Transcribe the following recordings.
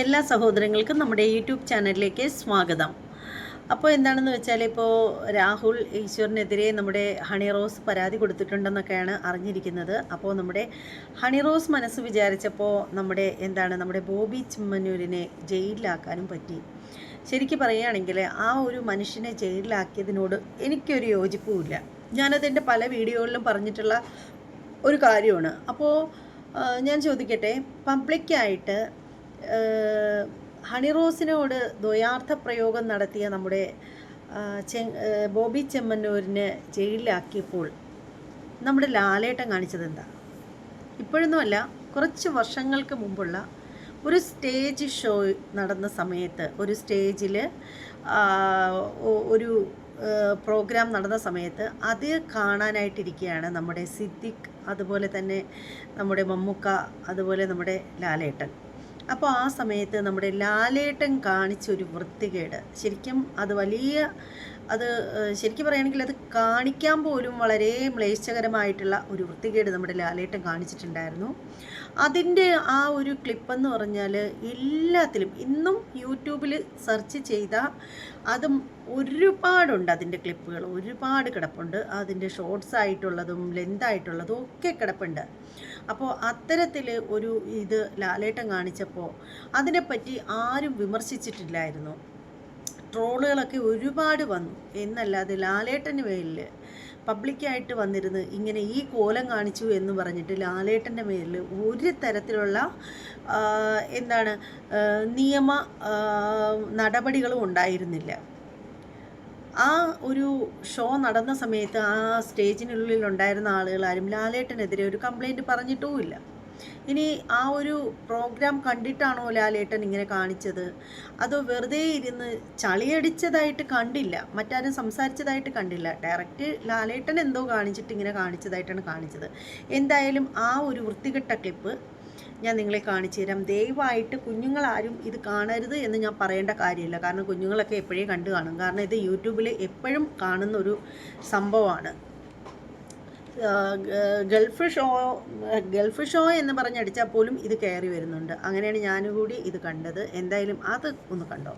എല്ലാ സഹോദരങ്ങൾക്കും നമ്മുടെ യൂട്യൂബ് ചാനലിലേക്ക് സ്വാഗതം. അപ്പോൾ എന്താണെന്ന് വെച്ചാൽ ഇപ്പോൾ രാഹുൽ ഈശ്വറിനെതിരെ നമ്മുടെ ഹണി റോസ് പരാതി കൊടുത്തിട്ടുണ്ടെന്നൊക്കെയാണ് അറിഞ്ഞിരിക്കുന്നത്. അപ്പോൾ നമ്മുടെ ഹണി റോസ് മനസ്സ് വിചാരിച്ചപ്പോൾ നമ്മുടെ എന്താണ് നമ്മുടെ ബോബി ചിമ്മന്നൂരിനെ ജയിലിലാക്കാനും പറ്റി. ശരിക്കും പറയുകയാണെങ്കിൽ ആ ഒരു മനുഷ്യനെ ജയിലിലാക്കിയതിനോട് എനിക്കൊരു യോജിപ്പുമില്ല. ഞാനതെന്റെ പല വീഡിയോകളിലും പറഞ്ഞിട്ടുള്ള ഒരു കാര്യമാണ്. അപ്പോൾ ഞാൻ ചോദിക്കട്ടെ പബ്ലിക്കായിട്ട് ഹണി റോസിനോട് ദ്വയാർത്ഥ പ്രയോഗം നടത്തിയ നമ്മുടെ ചെ- ബോബി ചെമ്മന്നൂരിനെ ജയിലിലാക്കിയപ്പോൾ നമ്മുടെ ലാലേട്ടൻ കാണിച്ചത് എന്താ? ഇപ്പോഴൊന്നുമല്ല കുറച്ച് വർഷങ്ങൾക്ക് മുമ്പുള്ള ഒരു സ്റ്റേജ് ഷോ നടന്ന സമയത്ത് ഒരു സ്റ്റേജിൽ ഒരു പ്രോഗ്രാം നടന്ന സമയത്ത് അത് കാണാനായിട്ടിരിക്കുകയാണ് നമ്മുടെ സിദ്ദിഖ് അതുപോലെ തന്നെ നമ്മുടെ മമ്മുക്ക അതുപോലെ നമ്മുടെ ലാലേട്ടൻ. അപ്പോൾ ആ സമയത്ത് നമ്മുടെ ലാലേട്ടൻ കാണിച്ചൊരു വൃത്തികേട്. ശരിക്കും അത് വലിയ അത് ശരിക്കും പറയുകയാണെങ്കിൽ അത് കാണിക്കാൻ പോലും വളരെ മ്ലേച്ഛകരമായിട്ടുള്ള ഒരു വൃത്തികേട് നമ്മുടെ ലാലേട്ടൻ കാണിച്ചിട്ടുണ്ടായിരുന്നു. അതിന്റെ ആ ഒരു ക്ലിപ്പെന്ന് പറഞ്ഞാൽ എല്ലാത്തിലും ഇന്നും യൂട്യൂബിൽ സെർച്ച് ചെയ്ത അതും ഒരുപാടുണ്ട് അതിന്റെ ക്ലിപ്പുകൾ ഒരുപാട് കിടപ്പുണ്ട്. അതിന്റെ ഷോർട്സ് ആയിട്ടുള്ളതും ലെന്തായിട്ടുള്ളതും ഒക്കെ കിടപ്പുണ്ട്. അപ്പോൾ അത്തരത്തിൽ ഒരു ഇത് ലാലേട്ടൻ കാണിച്ചപ്പോൾ അതിനെപ്പറ്റി ആരും വിമർശിച്ചിട്ടില്ലായിരുന്നു. ട്രോളുകളൊക്കെ ഒരുപാട് വന്നു. എന്നല്ലാതെ ലാലേട്ടന് മേലിൽ പബ്ലിക്കായിട്ട് വന്നിരുന്ന് ഇങ്ങനെ ഈ കോലം കാണിച്ചു എന്ന് പറഞ്ഞിട്ട് ലാലേട്ടന്റെ മേലിൽ ഒരു തരത്തിലുള്ള എന്താണ് നിയമ നടപടികളും ഉണ്ടായിരുന്നില്ല. ആ ഒരു ഷോ നടന്ന സമയത്ത് ആ സ്റ്റേജിനുള്ളിൽ ഉണ്ടായിരുന്ന ആളുകൾ ആരും ലാലേട്ടനെതിരെ ഒരു കംപ്ലൈന്റ് പറഞ്ഞിട്ടുമില്ല. ഇനി ആ ഒരു പ്രോഗ്രാം കണ്ടിട്ടാണോ ലാലേട്ടൻ ഇങ്ങനെ കാണിച്ചത്? അതോ വെറുതെ ഇരുന്ന് ചളിയടിച്ചതായിട്ട് കണ്ടില്ല? മറ്റാരും സംസാരിച്ചതായിട്ട് കണ്ടില്ല. ഡയറക്റ്റ് ലാലേട്ടൻ എന്തോ കാണിച്ചിട്ട് ഇങ്ങനെ കാണിച്ചതായിട്ടാണ് കാണിച്ചത്. എന്തായാലും ആ ഒരു വൃത്തികെട്ട ക്ലിപ്പ് ഞാൻ നിങ്ങളെ കാണിച്ചു തരാം. ദയവായിട്ട് കുഞ്ഞുങ്ങളാരും ഇത് കാണരുത് എന്ന് ഞാൻ പറയേണ്ട കാര്യമില്ല. കാരണം കുഞ്ഞുങ്ങളൊക്കെ എപ്പോഴേ കണ്ടു കാണും. കാരണം ഇത് യൂട്യൂബിൽ എപ്പോഴും കാണുന്ന ഒരു സംഭവമാണ്. ഗൾഫ് ഷോ ഗൾഫ് ഷോ എന്ന് പറഞ്ഞടിച്ചാൽ പോലും ഇത് കയറി വരുന്നുണ്ട്. അങ്ങനെയാണ് ഞാനും കൂടി ഇത് കണ്ടത്. എന്തായാലും അത് ഒന്ന് കണ്ടോ?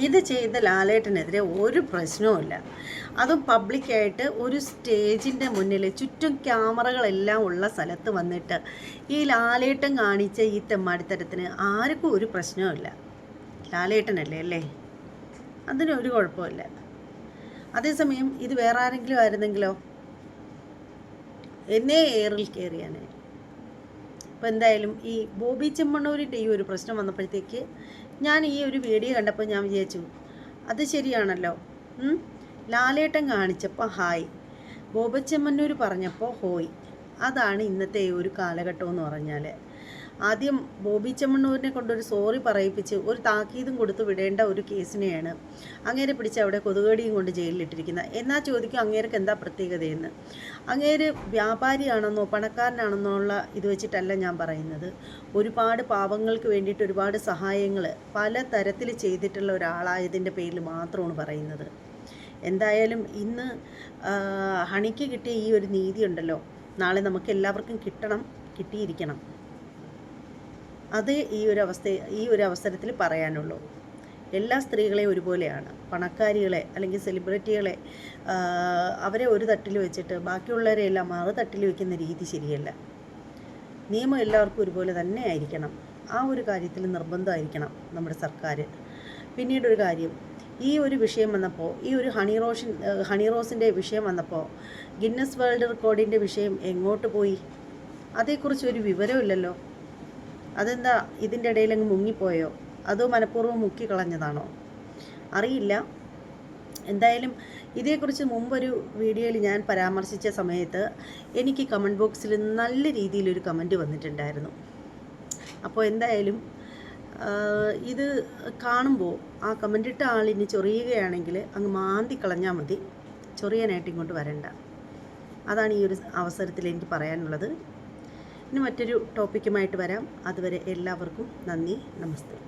ഇത് ചെയ്ത ലാലേട്ടനെതിരെ ഒരു പ്രശ്നവുമില്ല അതും പബ്ലിക്കായിട്ട് ഒരു സ്റ്റേജിന്റെ മുന്നിൽ ചുറ്റും ക്യാമറകളെല്ലാം ഉള്ള സ്ഥലത്ത് വന്നിട്ട് ഈ ലാലേട്ടൻ കാണിച്ച ഈ തെമ്മാടിത്തരത്തിന് ആർക്കും ഒരു പ്രശ്നവുമില്ല ലാലേട്ടനല്ലേ അല്ലേ? അതിനൊരു കുഴപ്പമില്ല അതേസമയം ഇത് വേറെ ആരെങ്കിലും ആയിരുന്നെങ്കിലോ? എന്നെ എയറിൽ കയറിയാനേ. അപ്പോൾ എന്തായാലും ഈ ബോബി ചെമ്മണ്ണൂരിന്റെ ഈ ഒരു പ്രശ്നം വന്നപ്പോഴത്തേക്ക് ഞാൻ ഈ ഒരു വീഡിയോ കണ്ടപ്പോൾ ഞാൻ വിചാരിച്ചു അത് ശരിയാണല്ലോ? ലാലേട്ടൻ കാണിച്ചപ്പോൾ ഹായ്. ബോബച്ചെമ്മന്നൂർ പറഞ്ഞപ്പോൾ ഹോയ്. അതാണ് ഇന്നത്തെ ഒരു കാലഘട്ടം എന്ന് പറഞ്ഞാൽ ആദ്യം ബോബി ചെമ്മണ്ണൂരിനെ കൊണ്ടൊരു സോറി പറയിപ്പിച്ച് ഒരു താക്കീതും കൊടുത്തു വിടേണ്ട ഒരു കേസിനെയാണ് അങ്ങേരെ പിടിച്ച് അവിടെ കൊതുകടിയും കൊണ്ട് ജയിലിലിട്ടിരിക്കുന്നത്. എന്നാൽ ചോദിക്കും അങ്ങേർക്ക് എന്താ പ്രത്യേകതയെന്ന്? അങ്ങേര് വ്യാപാരിയാണെന്നോ പണക്കാരനാണെന്നോ ഉള്ള ഇത് വെച്ചിട്ടല്ല ഞാൻ പറയുന്നത്. ഒരുപാട് പാവങ്ങൾക്ക് വേണ്ടിയിട്ട് ഒരുപാട് സഹായങ്ങൾ പല തരത്തിൽ ചെയ്തിട്ടുള്ള ഒരാളായതിന്റെ പേരിൽ മാത്രമാണ് പറയുന്നത്. എന്തായാലും ഇന്ന് ഹണിക്ക് കിട്ടിയ ഈ ഒരു നീതി ഉണ്ടല്ലോ. നാളെ നമുക്ക് എല്ലാവർക്കും കിട്ടണം കിട്ടിയിരിക്കണം. അത് ഈ ഒരു അവസ്ഥ ഈ ഒരു അവസരത്തിൽ പറയാനുള്ളൂ. എല്ലാ സ്ത്രീകളെയും ഒരുപോലെയാണ്. പണക്കാരികളെ അല്ലെങ്കിൽ സെലിബ്രിറ്റികളെ അവരെ ഒരു തട്ടിൽ വെച്ചിട്ട് ബാക്കിയുള്ളവരെ എല്ലാം മറു തട്ടിൽ വെക്കുന്ന രീതി ശരിയല്ല. നിയമം എല്ലാവർക്കും ഒരുപോലെ തന്നെ ആയിരിക്കണം. ആ ഒരു കാര്യത്തിൽ നിർബന്ധമായിരിക്കണം നമ്മുടെ സർക്കാർ. പിന്നീടൊരു കാര്യം ഈ ഒരു വിഷയം വന്നപ്പോൾ ഈ ഒരു ഹണി റോഷൻ ഹണി റോസിന്റെ വിഷയം വന്നപ്പോൾ ഗിന്നസ് വേൾഡ് റെക്കോർഡിന്റെ വിഷയം എങ്ങോട്ട് പോയി? അതേക്കുറിച്ച് ഒരു വിവരമില്ലല്ലോ അതെന്താ ഇതിന്റെ ഇടയിൽ അങ്ങ് മുങ്ങിപ്പോയോ? അതോ മനഃപൂർവം മുക്കിക്കളഞ്ഞതാണോ അറിയില്ല. എന്തായാലും ഇതേക്കുറിച്ച് മുമ്പൊരു വീഡിയോയിൽ ഞാൻ പരാമർശിച്ച സമയത്ത് എനിക്ക് കമന്റ് ബോക്സിൽ നല്ല രീതിയിലൊരു കമന്റ് വന്നിട്ടുണ്ടായിരുന്നു. അപ്പോൾ എന്തായാലും ഇത് കാണുമ്പോൾ ആ കമന്റ് ഇട്ട ആളിനി ചൊറിയുകയാണെങ്കിൽ അങ്ങ് മാന്തി കളഞ്ഞാൽ മതി. ചൊറിയാനായിട്ട് ഇങ്ങോട്ട് വരണ്ട. അതാണ് ഈ ഒരു അവസരത്തിൽ എനിക്ക് പറയാനുള്ളത്. ഇനി മറ്റൊരു ടോപ്പിക്കുമായിട്ട് വരാം. അതുവരെ എല്ലാവർക്കും നന്ദി നമസ്തേ.